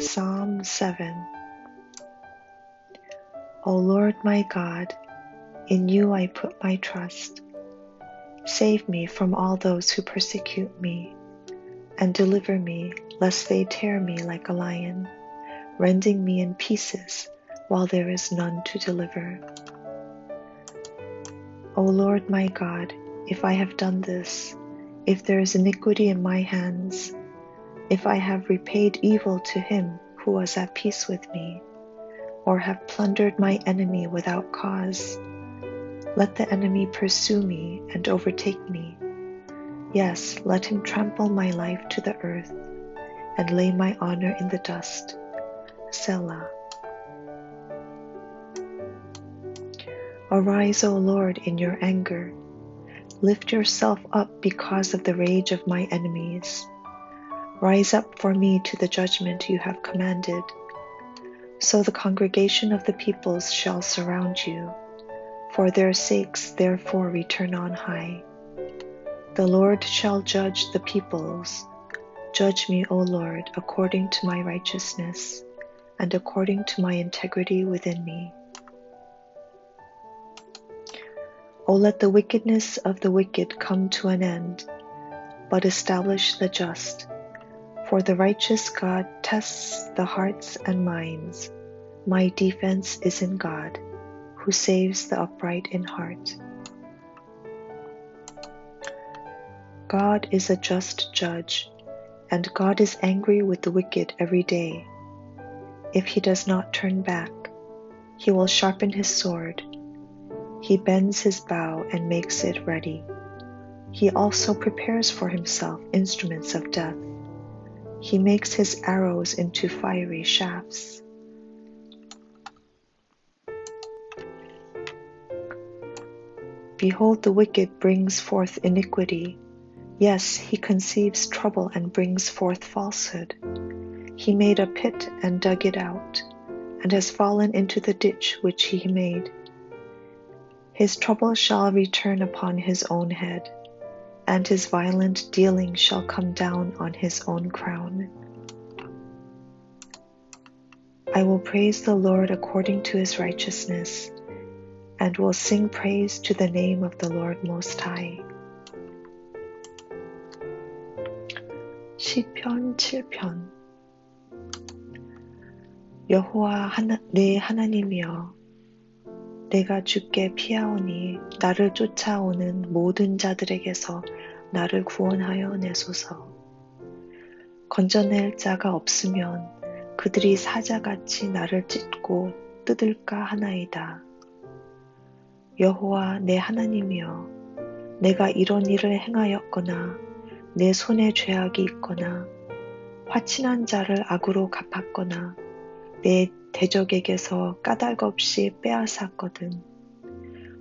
Psalm 7 O Lord my God, in you I put my trust. Save me from all those who persecute me, and deliver me, lest they tear me like a lion, rending me in pieces while there is none to deliver. O Lord my God, if I have done this, if there is iniquity in my hands, if I have repaid evil to him who was at peace with me, or have plundered my enemy without cause, let the enemy pursue me and overtake me. Yes, let him trample my life to the earth and lay my honor in the dust. Selah. Arise, O Lord, in your anger. Lift yourself up because of the rage of my enemies. Rise up for me to the judgment you have commanded. So the congregation of the peoples shall surround you. For their sakes, therefore, return on high. The Lord shall judge the peoples. Judge me, O Lord, according to my righteousness and according to my integrity within me. O let the wickedness of the wicked come to an end, but establish the just. For the righteous God tests the hearts and minds. My defense is in God, who saves the upright in heart. God is a just judge, and God is angry with the wicked every day. If he does not turn back, he will sharpen his sword he bends his bow and makes it ready. He also prepares for himself instruments of death. He makes his arrows into fiery shafts. Behold, the wicked brings forth iniquity. Yes, he conceives trouble and brings forth falsehood. He made a pit and dug it out, and has fallen into the ditch which he made. His trouble shall return upon his own head, and his violent dealing shall come down on his own crown. I will praise the Lord according to his righteousness, and will sing praise to the name of the Lord Most High. 시편 7편 여호와 하나, 내 하나님이여 내가 주께 피하오니 나를 쫓아오는 모든 자들에게서 나를 구원하여 내소서. 건져낼 자가 없으면 그들이 사자같이 나를 찢고 뜯을까 하나이다. 여호와 내 하나님이여, 내가 이런 일을 행하였거나 내 손에 죄악이 있거나 화친한 자를 악으로 갚았거나 내 대적에게서 까닭 없이 빼앗았거든.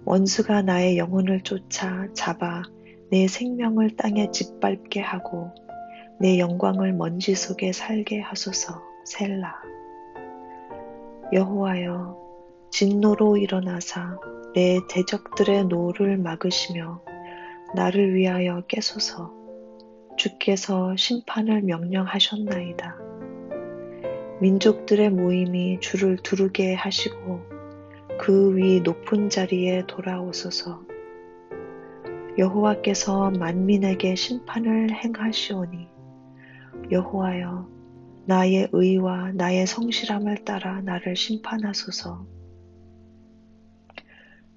원수가 나의 영혼을 쫓아 잡아 내 생명을 땅에 짓밟게 하고 내 영광을 먼지 속에 살게 하소서 셀라. 여호와여 진노로 일어나사 내 대적들의 노를 막으시며 나를 위하여 깨소서 주께서 심판을 명령하셨나이다. 민족들의 모임이 주를 두르게 하시고 그 위 높은 자리에 돌아오소서. 여호와께서 만민에게 심판을 행하시오니 여호와여 나의 의와 나의 성실함을 따라 나를 심판하소서.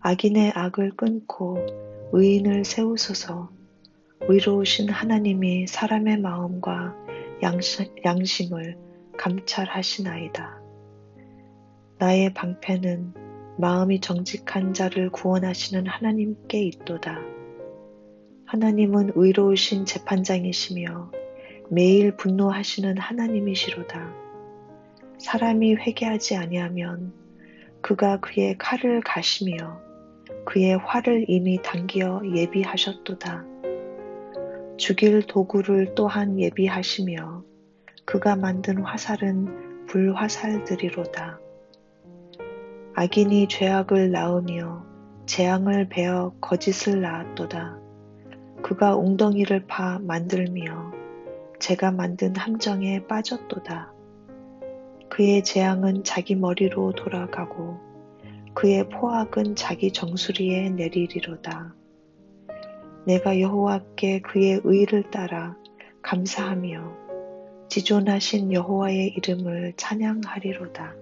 악인의 악을 끊고 의인을 세우소서. 의로우신 하나님이 사람의 마음과 양심을 감찰하시나이다. 나의 방패는 마음이 정직한 자를 구원하시는 하나님께 있도다. 하나님은 의로우신 재판장이시며 매일 분노하시는 하나님이시로다. 사람이 회개하지 아니하면 그가 그의 칼을 가시며 그의 활을 이미 당겨 예비하셨도다. 죽일 도구를 또한 예비하시며 그가 만든 화살은 불화살들이로다. 악인이 죄악을 낳으며 재앙을 베어 거짓을 낳았도다. 그가 웅덩이를 파 만들며 제가 만든 함정에 빠졌도다. 그의 재앙은 자기 머리로 돌아가고 그의 포악은 자기 정수리에 내리리로다. 내가 여호와께 그의 의를 따라 감사하며 지존하신 여호와의 이름을 찬양하리로다.